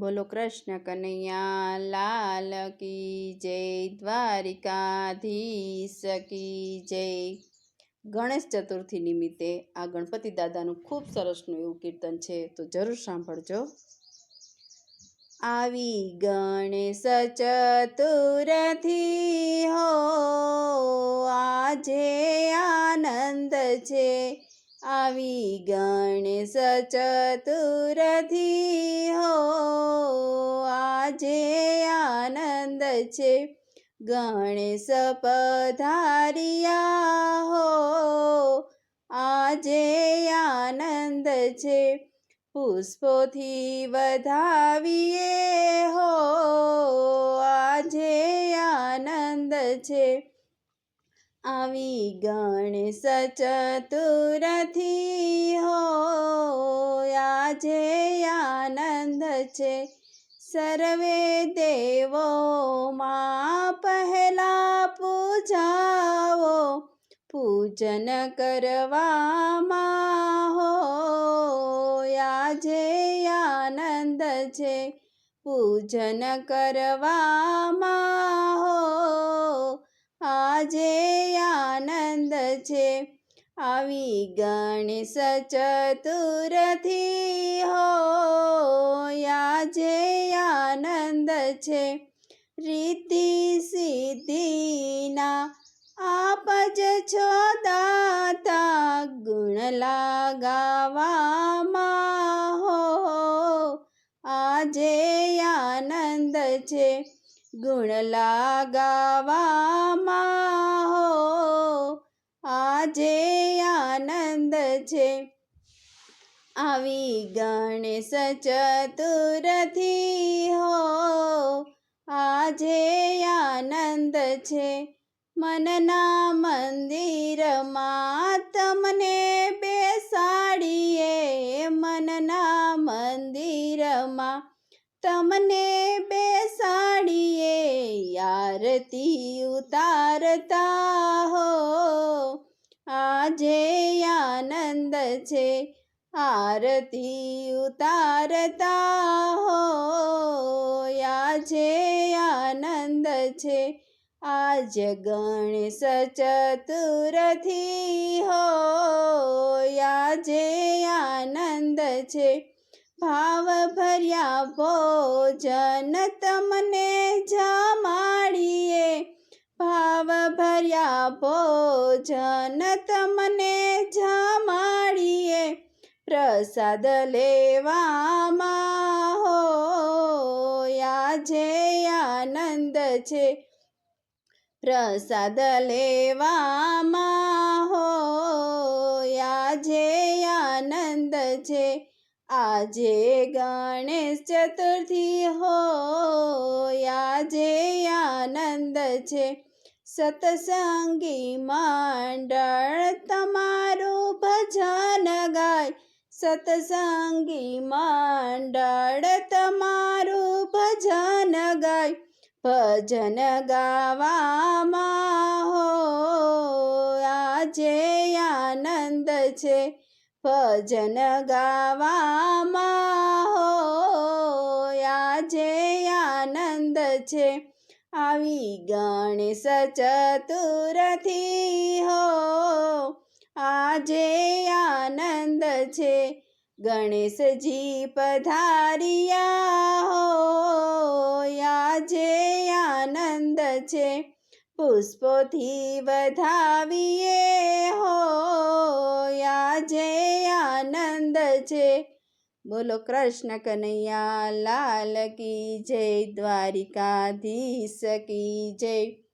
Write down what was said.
બોલો કૃષ્ણ કનૈયા, લાલ કી જય, દ્વારિકાધીશ કી જય. ગણેશ ચતુર્થી નિમિત્તે આ ગણપતિ દાદાનું ખૂબ સરસનું એવું કીર્તન છે, તો જરૂર સાંભળજો. આવી ગણેશ ચતુરથી હો, આજે આનંદ છે. આવી ગણેશ ચતુરથી આજે આનંદ છે. ગણેશ પધારિયા હો. આજે આનંદ છે. પુષ્પોથી વધાવીએ હો. આજે આનંદ છે. આવી ગણેશ ચતુરથી હો. આજે આનંદ છે. સર્વે દેવોમાં પહેલા પૂજાવો પૂજન કરવામાં હો આજે આનંદ છે પૂજન કરવામાં હો આજે આનંદ છે આવી ગણેશ ચતુરથી છે. રીતિ સિદ્ધિના આપ જ છો દાતા ગુણ લાગાવામાં હો. આજે આનંદ છે ગુણ લાગાવામાં હો. આજે આનંદ છે આવી ગણેશ ચતુરથી હો. આજે આનંદ છે. મનના મંદિરમાં તમને બેસાડીએ. મનના મંદિરમાં તમને બેસાડીએ. આરતી ઉતારતા હો. આજે આનંદ છે. આરતી ઉતારતા હો આજે આનંદ છે. આજ ગણેશ ચતુરથી હો આજે આનંદ છે. ભાવ ભર્યા ભોજન તમને જમાડીએ. ભાવ ભર્યા ભોજન તમને જમાડીએ પ્રસાદ લેવામાં હો આજે આનંદ છે. પ્રસાદ લેવામાં હો આજે આનંદ છે. આજે ગણેશ ચતુર્થી હો આજે આનંદ છે. સતસંગી મંડળ તમારું ગાય સતસંગી મંડળ તમારું ભજન ગાય, ભજન ગાવામાં હો. આજે આનંદ છે, ભજન ગાવામાં હો. આજે આનંદ છે, આવી ગણેશ ચતુરથી હો. આજે આનંદ છે. ગણેશજી પધારિયા હો આજે આનંદ છે. પુષ્પોથી વધાવીએ હો આજે આનંદ છે. બોલો કૃષ્ણ કનૈયા લાલ કી જય દ્વારિકાધીશ કી જય.